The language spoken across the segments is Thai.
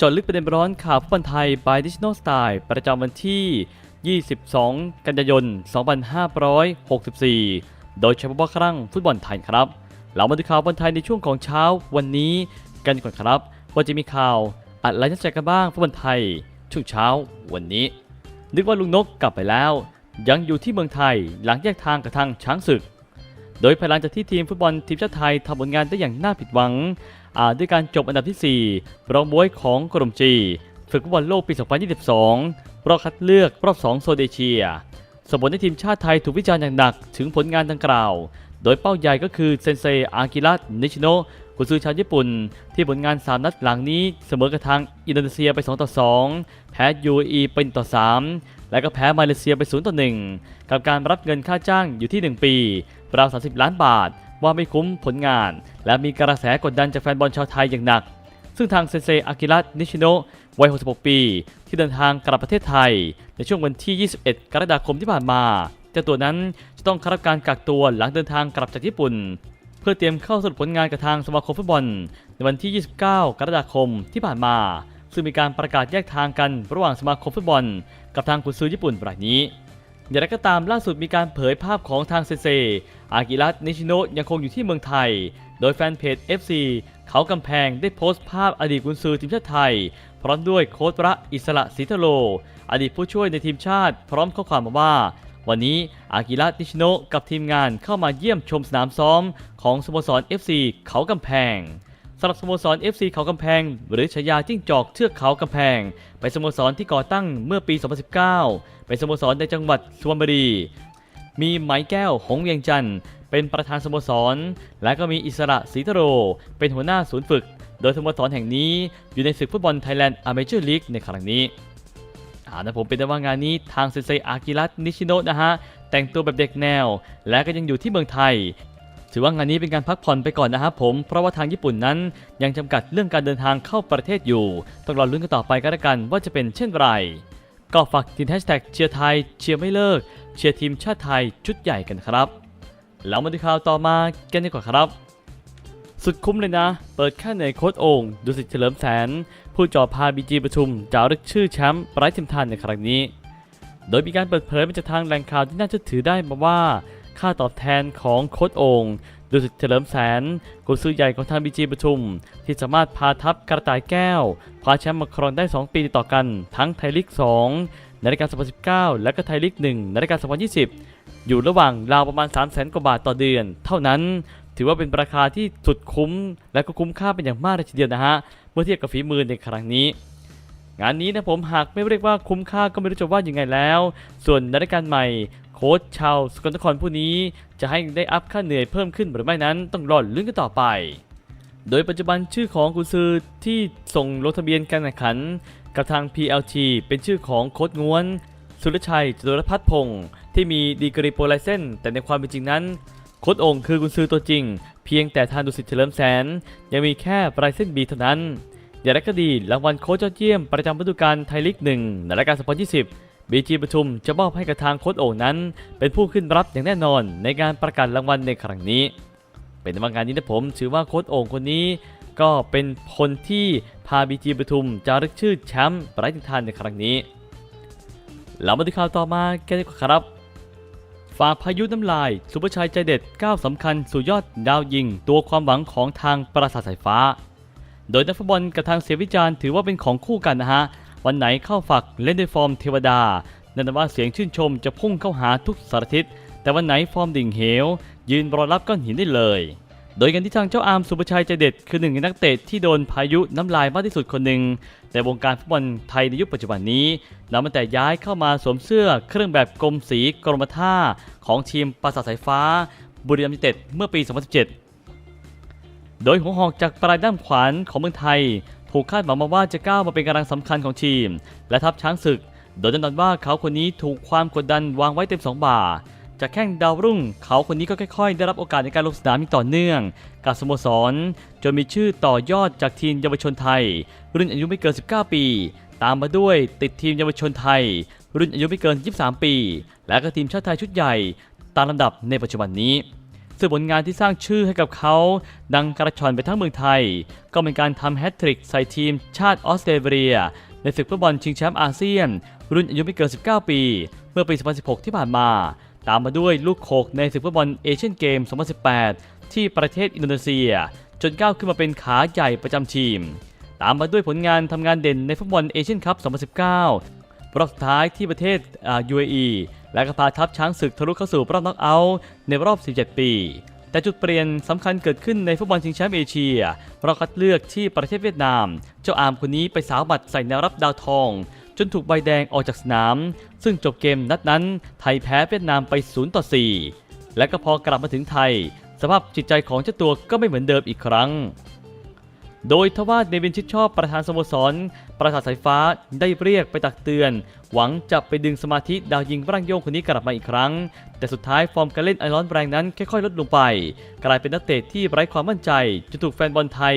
จาะลึกประเด็นร้อนข่าวฟุตบอลไทย by Digital Style ประจำวันที่ 22 กันยายน 2564 โดยเฉพาะครั้งฟุตบอลไทยครับ เรามาดูข่าวบอลไทยในช่วงของเช้าวันนี้กันก่อนครับว่าจะมีข่าวอะไรน่าสนใจกันบ้างฟุตบอลไทย ช่วงเช้าวันนี้ นึกว่าลุงนกกลับไปแล้ว ยังอยู่ที่เมืองไทยหลังแยกทางกับทางช้างศึก โดยภายหลังจากที่ทีมฟุตบอลทีมชาติไทยทำผลงานได้อย่างน่าผิดหวัง ด้วยการจบอันดับที่ 4 รองบวยของกรมจีฝึกฟุตบอลโลกปี 2022 รอบคัดเลือกรอบ 2 โซนเอเชีย สมผลให้ทีมชาติไทยถูกวิจารณ์อย่างหนักถึงผลงานดังกล่าว โดยเป้าใหญ่ก็คือเซนเซอากิระนิชิโนกุซือชาวญี่ปุ่น ที่ผลงาน 3 นัดหลังนี้เสมอกับทางอินโดนีเซียไป 2 ต่อ 2 แพ้ UAE เป็นต่อ 3 และก็แพ้มาเลเซียไป 0 ต่อ 1 กับการรับเงินค่าจ้างอยู่ที่ 1 ปีราว 30 ล้านบาท ว่าไม่คุ้มผลงาน และมีกระแสกดดันจากแฟนบอลชาวไทยอย่างหนัก ซึ่งทางเซนเซอากิระนิชิโนะวัย 66 ปี ที่เดินทางกลับประเทศไทย ในช่วงวันที่ 21 กรกฎาคมที่ผ่านมาเจ้าตัวนั้นจะต้องเข้ารับการกักตัวหลังเดินทางกลับจากญี่ปุ่น เพื่อเตรียมเข้าสรุปผลงานกับทางสมาคมฟุตบอล ในวันที่ 29 กรกฎาคมที่ผ่านมา ซึ่งมีการประกาศแยกทางกันระหว่างสมาคมฟุตบอล กับทางกุนซือญี่ปุ่นรายนี้ อย่างไรก็ตามล่าสุดมีการเผยภาพของทางเซเซ อากิระนิชิโนะยังคงอยู่ที่เมืองไทย โดยแฟนเพจ FC เขากำแพงได้โพสต์ภาพอดีตกุนซือทีมชาติไทย พร้อมด้วยโค้ชระอิสระศรีทโล อดีตผู้ช่วยในทีมชาติ พร้อมข้อความมาว่า วันนี้อากิระนิชิโนะกับทีมงานเข้ามาเยี่ยมชมสนามซ้อม ของสโมสร FC เขากำแพง สำหรับสโมสร FC เขากำแพง หรือฉายาจิ้งจอกเทือกเขากำแพง เป็นสโมสรที่ก่อตั้งเมื่อปี 2019 เป็นสโมสรในจังหวัดสุพรรณบุรี มีไหมแก้วหงเวียงจันทร์เป็นประธานสโมสร และก็มีอิสระศรีทโร เป็นหัวหน้าศูนย์ฝึก โดยสโมสรแห่งนี้อยู่ในศึกฟุตบอลไทยแลนด์อเมเจอร์ลีกในครั้งนี้อ่านะผมเป็นได้ว่างานนี้ทางเซนเซอากิระนิชิโนะนะฮะ แต่งตัวแบบเด็กแนว และก็ยังอยู่ที่เมืองไทย ถือว่างานนี้เป็นการพักผ่อนไปก่อนนะครับผม เพราะว่าทางญี่ปุ่นนั้นยังจำกัดเรื่องการเดินทางเข้าประเทศอยู่ ต้องรอลุ้นกันต่อไปก็แล้วกันว่าจะเป็นเช่นไร ก็ฝากติดแฮชแท็กเชียร์ไทย เชียร์ไม่เลิก เชียร์ทีมชาติไทยชุดใหญ่กันครับ แล้วมาดูข่าวต่อมากันดีกว่าครับ สุดคุ้มเลยนะ เปิดแค่ในโค้ดโอ่งดูสิเฉลิมแสน ผู้จ่อพาบีจีประชุมจารึกชื่อแชมป์ไร้ทิมทานในครั้งนี้ โดยมีการเปิดเผยมาจากทางแหล่งข่าวที่น่าเชื่อถือได้มาว่า ค่าตอบแทนของโค้ดโอ่งดูสิทธิ์เฉลิมแสนกุนซือใหญ่ของทางบีจีประชุม ที่สามารถพาทัพกระต่ายแก้วคว้าแชมป์มาครองได้ 2 ปีติดต่อกัน ทั้งไทยลีก 2 ในรายการ 2019 และก็ไทยลีก 1 ในรายการ 2020 อยู่ระหว่างราวประมาณ3 0 0 0 0 0 กว่าบาทต่อเดือน เท่านั้นถือว่าเป็นราคาที่สุดคุ้ม และก็คุ้มค่าเป็นอย่างมากเลยทีเดียวนะฮะ เมื่อเทียบกับฝีมือในครั้งนี้ งานนี้นะผมหากไม่เรียกว่าคุ้มค่าก็ไม่รู้จะว่ายังไงแล้ว ส่วนในรายการใหม่ โค้ชชาวสกลนครผู้นี้จะให้ได้อัพค่าเหนื่อยเพิ่มขึ้นหรือไม่นั้นต้องรอลุ้นกันต่อไป โดยปัจจุบันชื่อของกุซือที่ส่งลงทะเบียนการแข่งขัน กับทาง PLT เป็นชื่อของโค้ดง้วน สุรชัยจตุรพัฒน์พงศ์ที่มีดีกรีโปรไลเซนแต่ในความเป็นจริงนั้นโค้ดองค์คือกุซือตัวจริง เพียงแต่ทางดุสิตเฉลิมแสน ยังมีแค่ปลายเส้นบีเท่านั้นอย่างไรก็ดีรางวัลโค้ชยอดเยี่ยมประจำฤดูกาลไทยลีกหนึ่งในรายการ2020 บีจีประชุมจะมอบให้กับทางโค้ชโอ่งนั้น เป็นผู้ขึ้นรับอย่างแน่นอนในการประกาศรางวัลในครั้งนี้ เป็นว่างานนี้นะผมถือว่าโค้ชโอ่งคนนี้ ก็เป็นคนที่พาบีจีปทุมจารึกชื่อแชมป์ไร้ทิงทานในครั้งนี้เรามาดูข่าวต่อมาแกันดีกว่าครับ ฝากพายุน้ำลาย สุภชัยใจเด็ดก้าวสำคัญสู่ยอดดาวยิง ตัวความหวังของทางปราสาทสายฟ้า โดยนักฟุตบอลกับทางเสียวิจารณ์ถือว่าเป็นของคู่กันนะฮะ วันไหนเข้าฝักเล่นในฟอร์มเทวดานั่นว่าเสียงชื่นชมจะพุ่งเข้าหาทุกสารทิศ แต่วันไหนฟอร์มดิ่งเหว ยืนรอรับก้อนหินได้เลย โดยกันที่ทางเจ้าอาร์มสุภชัยใจเด็ด คือหนึ่งในนักเตะที่โดนพายุน้ำลายมากที่สุดคนหนึ่งในวงการฟุตบอลไทยในยุคปัจจุบันนี้นับตั้งแต่ย้ายเข้ามาสวมเสื้อเครื่องแบบกรมสีกรมท่าของทีมปราสาทสายฟ้า บุรีรัมย์ยูไนเต็ดเมื่อปี 2017 โดยหัวหอกจากปลายด้ามขวานของเมืองไทย ถูกคาดหวังมาว่าจะก้าวมาเป็นกำลังสำคัญของทีม และทัพช้างศึก โดยแน่นอนว่าเขาคนนี้ถูกความกดดันวางไว้เต็มสองบ่าจากแข้งดาวรุ่ง เขาคนนี้ก็ค่อยๆ ได้รับโอกาสในการลงสนามอย่างต่อเนื่อง กับสโมสร จนมีชื่อต่อยอดจากทีมเยาวชนไทย รุ่นอายุไม่เกิน 19 ปี ตามมาด้วยติดทีมเยาวชนไทย รุ่นอายุไม่เกิน 23 ปี และก็ทีมชาติไทยชุดใหญ่ ตามลำดับในปัจจุบันนี้ ซึ่งผลงานที่สร้างชื่อให้กับเขา ดังกระชอนไปทั้งเมืองไทย ก็เป็นการทำแฮตทริกใส่ทีมชาติออสเตรเลีย ในศึกฟุตบอลชิงแชมป์อาเซียน รุ่นอายุไม่เกิน 19 ปี เมื่อปี 2016 ที่ผ่านมา ตามมาด้วยลูกโขกในศึกฟุตบอลเอเชียนเกม 2018 ที่ประเทศอินโดนีเซีย จนก้าวขึ้นมาเป็นขาใหญ่ประจำทีม ตามมาด้วยผลงานทำงานเด่นในฟุตบอลเอเชียนคัพ 2019รอบสุดท้ายที่ประเทศอ่า UAE และก็พาทัพช้างศึกทะลุเข้าสู่รอบน็อกเอาท์ในรอบ 17 ปี แต่จุดเปลี่ยนสำคัญเกิดขึ้นในฟุตบอลชิงแชมป์เอเชียเรอบคัดเลือกที่ประเทศเวียดนาม เจ้าอามคนนี้ไปสาวบัตรใส่แนวรับดาวทอง จนถูกใบแดงออกจากสนาม ซึ่งจบเกมนัดนั้น ไทยแพ้เวียดนามไป 0 ต่อ 4 และก็พอกลับมาถึงไทย สภาพจิตใจของเจ้าตัวก็ไม่เหมือนเดิมอีกครั้ง โดยทว่าเดวินชิดชอบประธานสโมสร ประสาทสายฟ้าได้เรียกไปตักเตือน หวังจะไปดึงสมาธิดาวยิงร่างโยงคนนี้กลับมาอีกครั้ง แต่สุดท้ายฟอร์มการเล่นไอรอนแรงนั้นค่อยๆ ลดลงไป กลายเป็นนักเตะที่ไร้ความมั่นใจจนถูกแฟนบอลไทย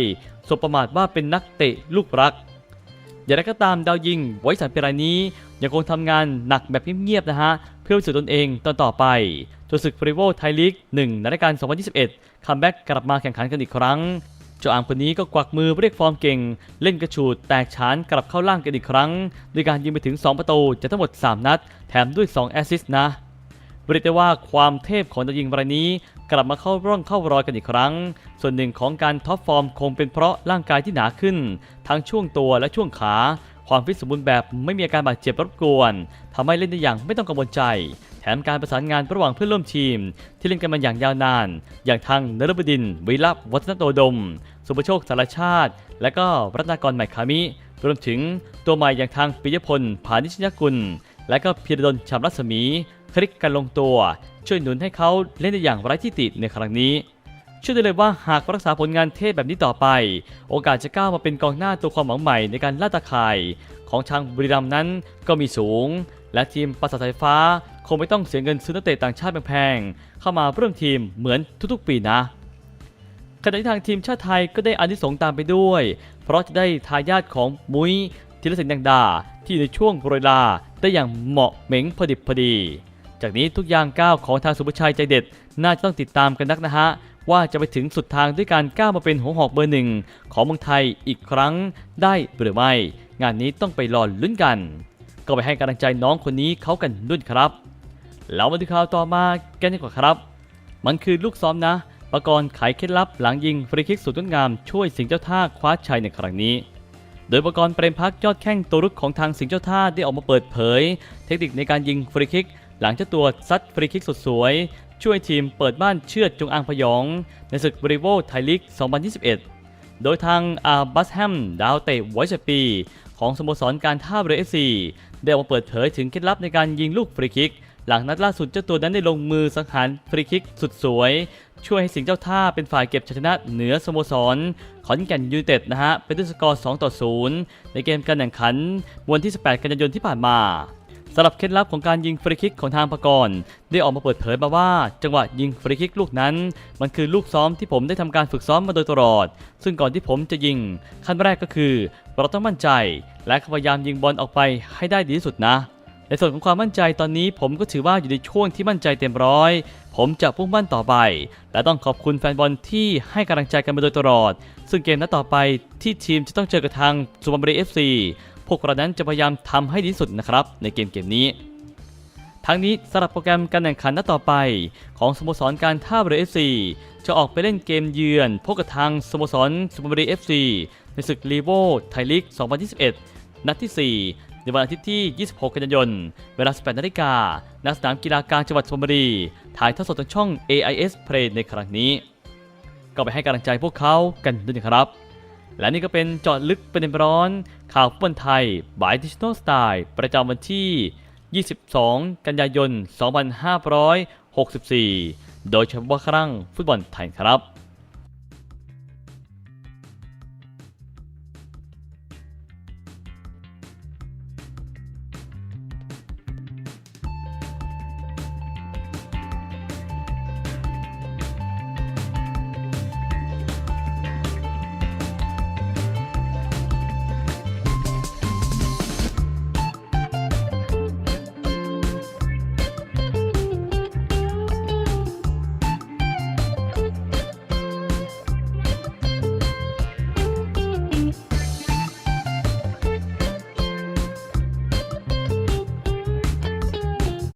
สบประมาทว่าเป็นนักเตะลูกรักอย่างไรก็ตามดาวยิงไว้สันเปรายนี้ ยังคงทำงานหนักแบบเงียบๆนะฮะ เพื่อพิสูจน์ตนเองตอนต่อไปจนศึกฟริโวไทยลีก 1 ในรายการ 2021 คัมแบ็กกลับมาแข่งขันกันอีกครั้ง เจ้าอามคนนี้ก็กวักมือเรียกฟอร์มเก่ง เล่นกระฉูดแตกฉานกลับเข้าล่างกันอีกครั้งด้วยการยิงไปถึง 2 ประตูจากทั้งหมด 3 นัด แถมด้วย 2 แอสซิสต์นะเรียกได้ว่าความเทพของดาวยิงรายนี้ กลับมาเข้าร่องเข้ารอยกันอีกครั้ง ส่วนหนึ่งของการท็อปฟอร์มคงเป็นเพราะร่างกายที่หนาขึ้น ทั้งช่วงตัวและช่วงขา ความฟิตสมบูรณ์แบบไม่มีอาการบาดเจ็บรบกวนทำให้เล่นได้อย่างไม่ต้องกังวลใจ แถมการประสานงานระหว่างเพื่อนร่วมทีม ที่เล่นกันมาอย่างยาวนาน อย่างทางนรบดิน วิลับวัฒนโตดม สุประโชคสารชาติ และก็รัตนากรใหม่คามิ รวมถึงตัวใหม่อย่างทางปิยพลผานิชยกุล และก็พีรดลชามรัศมีคลิกกันลงตัว ช่วยหนุนให้เขาเล่นได้อย่างไร้ที่ติในครั้งนี้เชื่อได้เลยว่าหากรักษาผลงานเทพแบบนี้ต่อไป โอกาสจะก้าวมาเป็นกองหน้าตัวความหวังใหม่ในการล่าตาข่าย ของทางบุรีรัมนั้นก็มีสูง และทีมปราสาทสายฟ้า คงไม่ต้องเสียเงินซื้อนักเตะต่างชาติแพงๆเข้ามาร่มทีมเหมือนทุกๆปีนะขณะที่ทางทีมชาติไทยก็ได้อานิสงส์ตามไปด้วย เพราะจะได้ทายาทของมุ้ยธีรศิลป์แดงดา ที่ในช่วงโรยลาได้อย่างเหมาะเหม็งพอดิบพอดี จากนี้ทุกอย่างก้าวของทางสุภชัยใจเด็ด น่าจะต้องติดตามกันนักนะฮะ ว่าจะไปถึงสุดทางด้วยการก้าวมาเป็นหัวหอกเบอร์หนึ่งของเมืองไทยอีกครั้งได้หรือไม่ งานนี้ต้องไปรอลุ้นกัน ก็ไปให้กำลังใจน้องคนนี้เขากันด้วยครับ แล้วมาดูข่าวต่อมากันดีกว่าครับ มันคือลูกซ้อมนะ ประกรณ์ไขเคล็ดลับหลังยิงฟรีคิกสุดงดงามช่วยสิงเจ้าท่าคว้าชัยในครั้งนี้ โดยประกรณ์เปรมพักยอดแข้งตัวรุกของทางสิงเจ้าท่าได้ออกมาเปิดเผย เทคนิคในการยิงฟรีคิก หลังเจ้าตัวซัดฟรีคิกสุดสวย ช่วยทีมเปิดบ้านเชือดจงอางพยอง ในศึกบริโวไทยลีก 2021 โดยทางอาบัสแฮมดาวเตะไวชปีของสโมสรการท่าเรือเอฟซีได้ออกมาเปิดเผยถึงเคล็ดลับในการยิงลูกฟรีคิก หลังนัดล่าสุดเจ้าตัวนั้นได้ลงมือสังหารฟรีคิกสุดสวย ช่วยให้สิงห์เจ้าท่าเป็นฝ่ายเก็บชัยชนะเหนือสโมสร ขอนแก่นยูเต็ดนะฮะเป็นด้วยสกอร์ 2 ต่อ 0 ในเกมการแข่งขันวันที่ 18 กันยายนที่ผ่านมาสำหรับเคล็ดลับของการยิงฟรีคิกของทางปรกรณ์ได้ออกมาเปิดเผยมาว่า จังหวะยิงฟรีคิกลูกนั้น มันคือลูกซ้อมที่ผมได้ทำการฝึกซ้อมมาโดยตลอด ซึ่งก่อนที่ผมจะยิง ขั้นแรกก็คือ เราต้องมั่นใจ และพยายามยิงบอลออกไปให้ได้ดีที่สุดนะ ในส่วนของความมั่นใจตอนนี้ผมก็ถือว่าอยู่ในช่วงที่มั่นใจเต็มร้อย ผมจะพุ่งมั่นต่อไป และต้องขอบคุณแฟนบอลที่ให้กำลังใจกันมาโดยตลอด ซึ่งเกมนัดต่อไปที่ทีมจะต้องเจอกับทางสุพรรณบุรีเอฟซีพวกเรานั้นจะพยายามทำให้ดีที่สุดนะครับในเกมเกมนี้ ทั้งนี้สำหรับโปรแกรมการแข่งขันนัดต่อไป ของสโมสรการท่าเรือเอฟซีจะออกไปเล่นเกมเยือนพบกับทางสโมสรสุพรรณบุรีเอฟซีในศึกลีโวไทยลีก 2021 นัดที่ 4 ในวันอาทิตย์ที่ 26 กันยายน เวลา 18 นาฬิกาณสนามกีฬากลางจังหวัดสุพรรณบุรี ถ่ายทอดสดทางช่อง AIS Play ในครั้งนี้ ก็ไปให้กำลังใจพวกเขากันด้วยนะครับ และนี่ก็เป็นเจอดลึกประเด็นร้อน ข่าวฟุตบอลไทย บายดิจิทัลสไตล์ประจำวันที่ 22 กันยายน 2564 โดยเฉพาะครั้งฟุตบอลไทยครับ